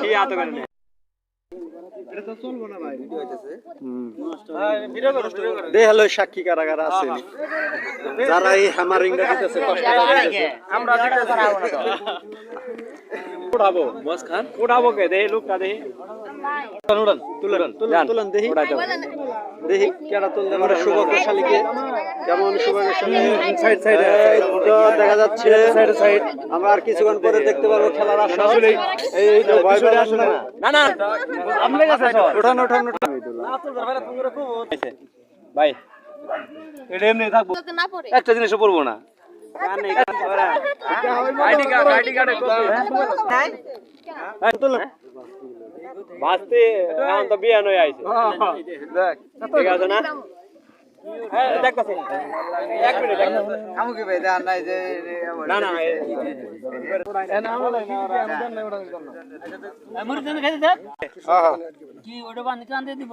কি আতো করে নে দে হলো সাক্ষী কারাগার আছে যারা এই হ্যামারিংটা দিতেছে কষ্ট আমরা মস খান কে? দেহি লোকটা দেহি। উড়ান তুলেন তুলুন তুলুন দেখি দেখি কেডা শুভকশালীকে কেমন সাইড সাইড দেখা যাচ্ছে। সাইড সাইড আমরা আর কিছুক্ষণ পরে দেখতে পারব খেলার আশা। এই তো না না না। আমলে গেছে সব ওঠান ওঠান ওঠান ভাই। এটা এমনি থাকব। না পড়ে। একটা জিনিসও পড়ব না। কার্ডে তুলুন বাঁচতে এখন তো বিয়ান হয়ে আইছে ঠিক আছে না? হ্যাঁ কি ওটা বান্ধি দিব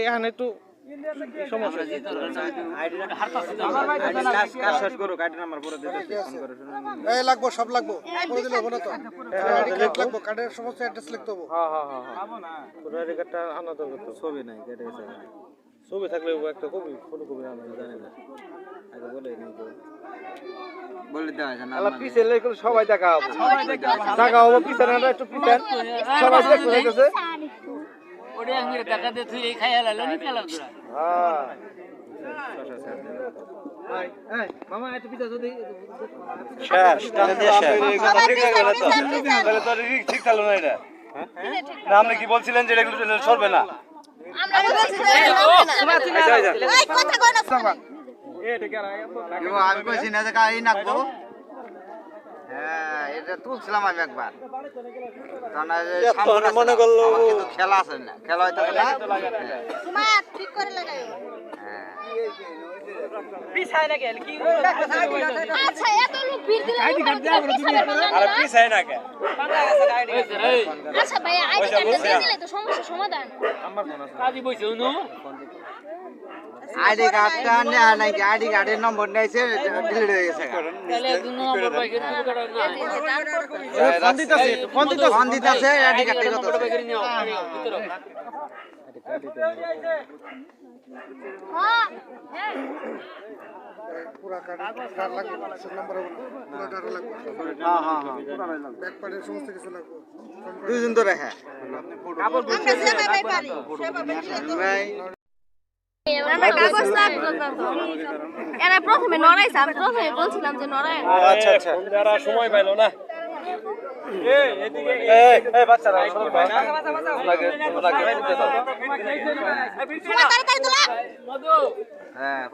এখানে একটু লাগবো সব লাগবো। করে দিলে হবে না তো। আইডি কার্ড লাগবো কার্ডের সমস্ত অ্যাড্রেস লিখতে হবে। হ্যাঁ হ্যাঁ হ্যাঁ পাবো না পুরো রেকর্ডটা আনা দরকার তো ছবি নাই কেটে গেছে ছবি থাকলে একটা কবি ফটো কবি আনা জানি না। সবাই দেখা হবে দেখা হবে পিছনে একটু পিছন সবাই দেখতেছে আঙ্গুরে টাকা তুই এই খাইয়া লালো নি হ্যাঁ আপনি কি বলছিলেন যে এগুলো সরবে না আমরা বলছি কই না দেখা আমি গাড়ি নাকবো হ্যাঁ এটা তুলছিলাম আমি একবার। সামনে মনে করলো- কিন্তু খেলা আছে না। খেলা হইতে না ঠিক করে লাগাই। হ্যাঁ। আচ্ছা এত লোক ভিড় দিলে আর পিছাই না কে আচ্ছা ভাই আইডি কার্ডটা দিয়ে দিলে তো সমস্যা সমাধান কাজী বইছে নু আইডি কার্ডটা নেওয়া নাই আইডি কার্ডের নম্বর নিয়েছে ডিলিট হয়ে গেছে তাহলে দুই নম্বর পাই না ফোন দিতেছে ফোন দিতেছে আইডি কার্ডটা কত পাই নিও ভিতরে হ্যাঁ পুরা কার্ড লাগবে নাম্বার হবে পুরা কার্ড লাগবে হ্যাঁ হ্যাঁ হ্যাঁ ব্যাক পার্টের সমস্ত কিছু লাগবে দুইজন ধরে হ্যাঁ। আমরা কাগজ লাগতো না তো এরা প্রথমে নড়াইছে আমি প্রথমে বলছিলাম যে নড়াই আচ্ছা আচ্ছা। সময় পাইলো না। হ্যাঁ